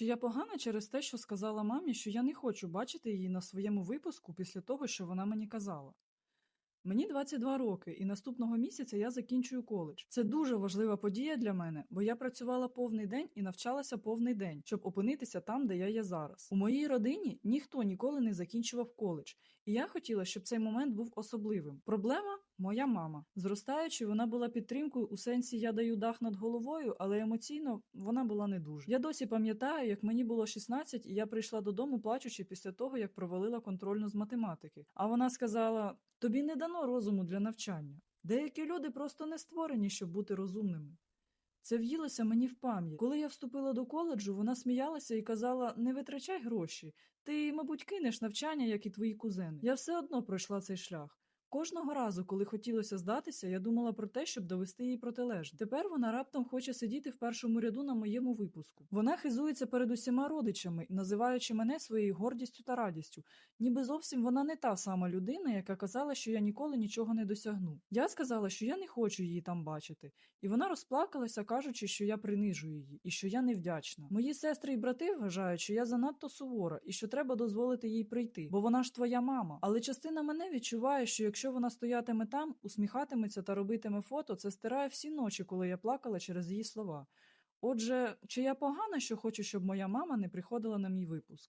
Чи я погана через те, що сказала мамі, що я не хочу бачити її на своєму випуску після того, що вона мені казала? Мені 22 роки, і наступного місяця я закінчую коледж. Це дуже важлива подія для мене, бо я працювала повний день і навчалася повний день, щоб опинитися там, де я є зараз. У моїй родині ніхто ніколи не закінчував коледж, і я хотіла, щоб цей момент був особливим. Проблема моя мама. Зростаючи, вона була підтримкою у сенсі я даю дах над головою, але емоційно вона була не дуже. Я досі пам'ятаю, як мені було 16, і я прийшла додому, плачучи після того, як провалила контрольну з математики. А вона сказала: тобі не дано розуму для навчання. Деякі люди просто не створені, щоб бути розумними. Це в'їлося мені в пам'ять. Коли я вступила до коледжу, вона сміялася і казала: не витрачай гроші. Ти, мабуть, кинеш навчання, як і твої кузени. Я все одно пройшла цей шлях. Кожного разу, коли хотілося здатися, я думала про те, щоб довести їй протилежне. Тепер вона раптом хоче сидіти в першому ряду на моєму випуску. Вона хизується перед усіма родичами, називаючи мене своєю гордістю та радістю, ніби зовсім вона не та сама людина, яка казала, що я ніколи нічого не досягну. Я сказала, що я не хочу її там бачити, і вона розплакалася, кажучи, що я принижую її і що я невдячна. Мої сестри і брати вважають, що я занадто сувора і що треба дозволити їй прийти, бо вона ж твоя мама. Але частина мене відчуває, що якщо вона стоятиме там, усміхатиметься та робитиме фото, це стирає всі ночі, коли я плакала через її слова. Отже, чи я погана, що хочу, щоб моя мама не приходила на мій випуск?